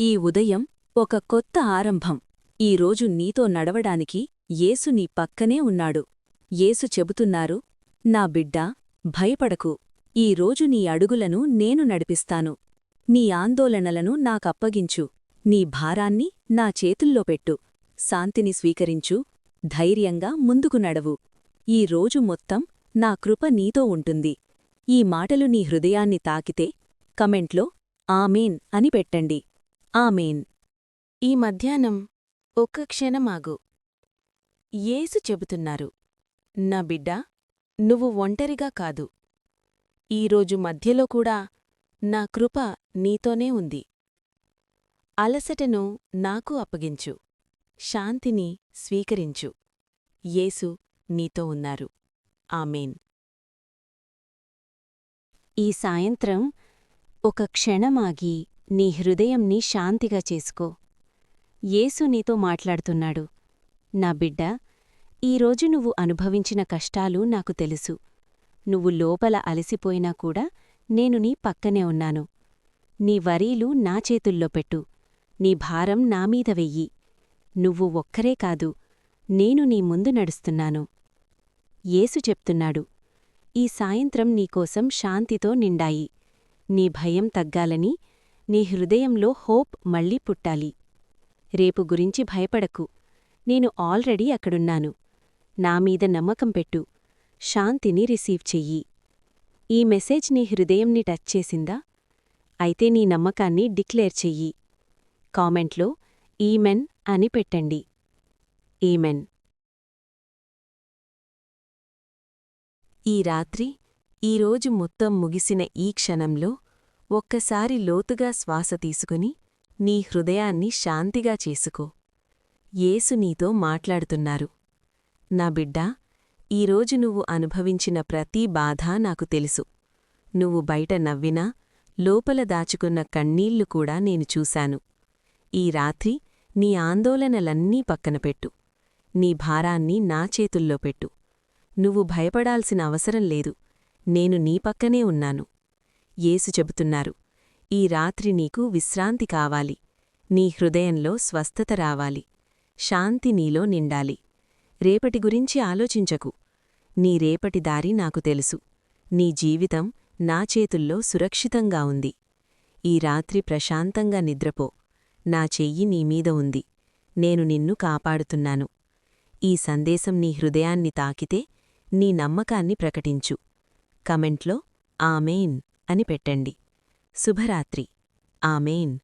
ఈ ఉదయం ఒక కొత్త ఆరంభం. ఈరోజు నీతో నడవడానికి యేసు నీ పక్కనే ఉన్నాడు. యేసు చెబుతున్నారు నా బిడ్డా భయపడకు. ఈరోజు నీ అడుగులను నేను నడిపిస్తాను. నీ ఆందోళనలను నాకప్పగించు. నీ భారాన్ని నా చేతుల్లో పెట్టు. శాంతిని స్వీకరించు. ధైర్యంగా ముందుకు నడవు. ఈ రోజు మొత్తం నా కృప నీతో ఉంటుంది. ఈ మాటలు నీ హృదయాన్ని తాకితే కమెంట్లో ఆమెన్ అని పెట్టండి. ఆమెన్. ఈ మధ్యాహ్నం ఒక్క క్షణమాగు. యేసు చెబుతున్నారు నా బిడ్డా నువ్వు ఒంటరిగా కాదు. ఈరోజు మధ్యలో కూడా నా కృప నీతోనే ఉంది. అలసటను నాకు అప్పగించు. శాంతిని స్వీకరించు. యేసు నీతో ఉన్నారు. ఆమెన్. ఈ సాయంత్రం ఒక క్షణమాగి నీ హృదయంని శాంతిగా చేసుకో. యేసు నీతో మాట్లాడుతున్నాడు. నా బిడ్డ ఈరోజు నువ్వు అనుభవించిన కష్టాలు నాకు తెలుసు. నువ్వు లోపల అలసిపోయినా కూడా నేను నీ పక్కనే ఉన్నాను. నీ వరీలు నా చేతుల్లో పెట్టు. నీ భారం నామీద వెయ్యి. నువ్వు ఒక్కరే కాదు నేను నీ ముందు నడుస్తున్నాను. యేసు చెప్తున్నాడు ఈ సాయంత్రం నీకోసం శాంతితో నిండాయి. నీ భయం తగ్గాలని నీ హృదయంలో హోప్ మళ్ళీ పుట్టాలి. రేపు గురించి భయపడకు. నేను ఆల్రెడీ అక్కడున్నాను. నామీద నమ్మకం పెట్టు. శాంతిని రిసీవ్ చెయ్యి. ఈ మెసేజ్ నీ హృదయంని టచ్ చేసిందా? అయితే నీ నమ్మకాన్ని డిక్లేర్ చెయ్యి. కామెంట్లో ఈమెన్ అని పెట్టండి. ఈమెన్. ఈ రాత్రి ఈరోజు మొత్తం ముగిసిన ఈ క్షణంలో ఒక్కసారి లోతుగా శ్వాస తీసుకుని నీ హృదయాన్ని శాంతిగా చేసుకో. యేసు నీతో మాట్లాడుతున్నారు. నా బిడ్డా ఈరోజు నువ్వు అనుభవించిన ప్రతి బాధ నాకు తెలుసు. నువ్వు బయట నవ్వినా లోపల దాచుకున్న కన్నీళ్ళు కూడా నేను చూశాను. ఈ రాత్రి నీ ఆందోళనలన్నీ పక్కనపెట్టు నీ భారాన్ని నా చేతుల్లో పెట్టు. నువ్వు భయపడాల్సిన అవసరం లేదు. నేను నీ పక్కనే ఉన్నాను. యేసు చెబుతున్నారు ఈ రాత్రి నీకు విశ్రాంతి కావాలి నీ హృదయంలో స్వస్థత రావాలి శాంతి నీలో నిండాలి. రేపటి గురించి ఆలోచించకు నీ రేపటి దారి నాకు తెలుసు నీ జీవితం నా చేతుల్లో సురక్షితంగా ఉంది. ఈ రాత్రి ప్రశాంతంగా నిద్రపో నా చెయ్యి నీమీద ఉంది నేను నిన్ను కాపాడుతున్నాను. ఈ సందేశం నీ హృదయాన్ని తాకితే నీ నమ్మకాన్ని ప్రకటించు. కమెంట్లో ఆమెన్. అని పెట్టండి. శుభరాత్రి. ఆమెన్.